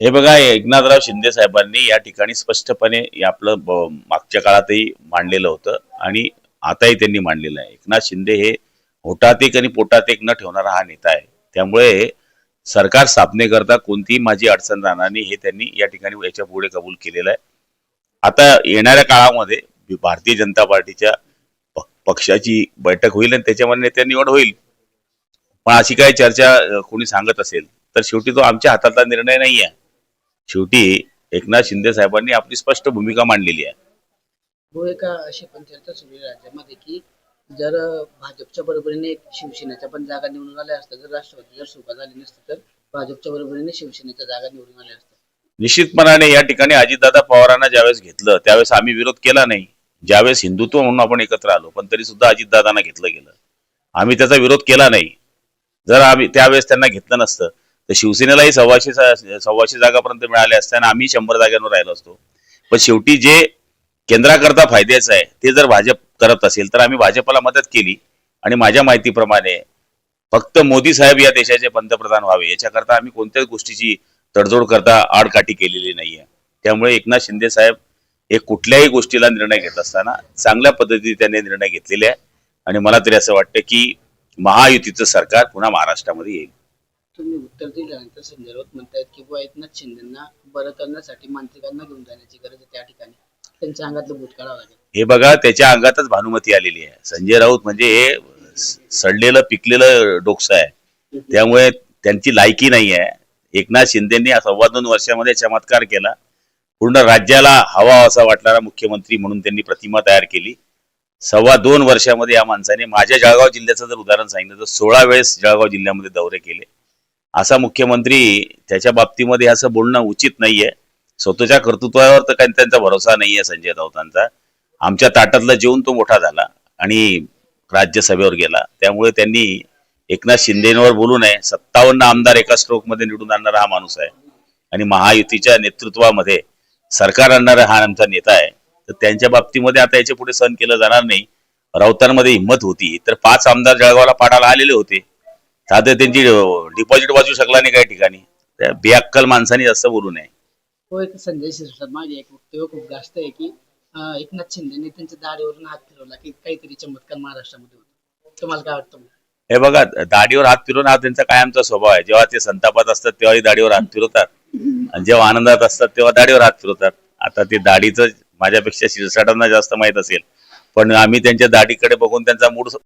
हे बघा एकनाथराव शिंदे साहेबांनी या ठिकाणी स्पष्टपणे आपलं मागच्या काळातही मांडलेलं होतं आणि आताही त्यांनी मांडलेलं आहे. एकनाथ शिंदे हे होटात एक आणि पोटात एक न ठेवणारा हा नेता आहे. त्यामुळे सरकार स्थापनेकरता कोणतीही माझी अडचण राहणार नाही हे त्यांनी या ठिकाणी याच्यापुढे कबूल केलेलं आहे. आता येणाऱ्या काळामध्ये भारतीय जनता पार्टीच्या पक्षाची बैठक होईल आणि त्याच्यामध्ये नेत्या निवड होईल. पण अशी काही चर्चा कोणी सांगत असेल तर शेवटी तो आमच्या हातातला निर्णय नाही आहे शेवटी एकनाथ शिंदे साहेबांनी आपली स्पष्ट भूमिका मांडलेली आहे. हो एका अशी पण चर्चा सुरू आहे राज्यामध्ये की जर भाजपच्या बरोबरीने शिवसेनेच्या पण जागा निवडून आल्या असत्या जर राष्ट्रवादी जर सुरुवात झाली नसती तर भाजपच्या बरोबरीने शिवसेनेच्या जागा निवडून आल्या असत्या. निश्चितपणाने या ठिकाणी अजितदादा पवारांना ज्यावेळेस घेतलं त्यावेळेस आम्ही विरोध केला नाही. ज्यावेळेस हिंदुत्व म्हणून आपण एकत्र आलो पण तरी सुद्धा अजितदादांना घेतलं गेलं. आम्ही त्याचा विरोध केला नाही. जर आम्ही त्यावेळेस त्यांना घेतलं नसतं तर शिवसेनेलाही सव्वाशे सव्वाशे जागापर्यंत मिळाल्या असते आणि आम्ही शंभर जागांवर राहिलो असतो. पण शेवटी जे केंद्राकरता फायद्याचं आहे ते जर भाजप करत असेल तर आम्ही भाजपला मदत केली. आणि माझ्या माहितीप्रमाणे फक्त मोदी साहेब या देशाचे पंतप्रधान व्हावे याच्याकरता आम्ही कोणत्याच गोष्टीची तडजोड करता आडकाठी केलेली नाहीये. त्यामुळे एकनाथ शिंदे साहेब हे कुठल्याही गोष्टीला निर्णय घेत असताना चांगल्या पद्धतीने त्यांनी निर्णय घेतलेले आहे. आणि मला तरी असं वाटतं की महायुतीचं सरकार पुन्हा महाराष्ट्रामध्ये येईल. तुम्ही उत्तर दिल्यानंतर संजय राऊत म्हणतायत की बुवा एकनाथ शिंदेना बरं करण्यासाठी मांत्रिकांना घेऊन जाण्याची गरज आहे त्या ठिकाणी. त्यांच्या अंगातलं भूत काढावं लागेल हे बघा त्याच्या अंगातच भानुमती आलेली आहे. संजय राऊत म्हणजे हे सडलेलं पिकलेलं डोकसं आहे. त्यामुळे त्यांची लायकी नाही आहे. एकनाथ शिंदेनी सव्वा दोन वर्षामध्ये चमत्कार केला. पूर्ण राज्याला हवा असा वाटणारा मुख्यमंत्री म्हणून त्यांनी प्रतिमा तयार केली. सव्वा दोन वर्षामध्ये या माणसाने माझ्या जळगाव जिल्ह्याचं जर उदाहरण सांगितलं तर सोळा वेळेस जळगाव जिल्ह्यामध्ये दौरे केले. असा मुख्यमंत्री त्याच्या बाबतीमध्ये असं बोलणं उचित नाहीये. स्वतःच्या कर्तृत्वावर तर काही त्यांचा भरोसा नाहीये संजय राऊतांचा. आमच्या ताटातला जेवून तो मोठा झाला आणि राज्यसभेवर गेला. त्यामुळे त्यांनी एकनाथ शिंदेवर बोलू नये. सत्तावन्न आमदार एका स्ट्रोकमध्ये निवडून आणणारा हा माणूस आहे. आणि महायुतीच्या नेतृत्वामध्ये सरकार आणणारा हा आमचा नेता आहे. तर त्यांच्या बाबतीमध्ये आता याच्यापुढे सहन केलं जाणार नाही. राऊतांमध्ये हिंमत होती. तर पाच आमदार जळगावला पाडायला आलेले होते. साधं त्यांची डिपॉझिट वाचू शकला नाही काही ठिकाणी. त्या बेअक्कल माणसाने जास्त बोलू नये. हो एक संजय शिरसाट एक वक्तव्य खूप जास्त आहे की अं, एकनाथ शिंदेने त्यांच्या दाढीवरून हात फिरवला की काहीतरी चमत्कार महाराष्ट्रामध्ये होतो. तुम्हाला काय वाटतं? हे बघा दाढीवर हात फिरवणं हा त्यांचा कायमचा स्वभाव आहे. जेव्हा ते संतापात असतात तेव्हाही दाढीवर हात फिरवतात. आणि जेव्हा आनंदात असतात तेव्हा दाढीवर हात फिरवतात. आता ते दाढीचं माझ्यापेक्षा शिरसाटांना जास्त माहीत असेल. पण आम्ही त्यांच्या दाढीकडे बघून त्यांचा मूड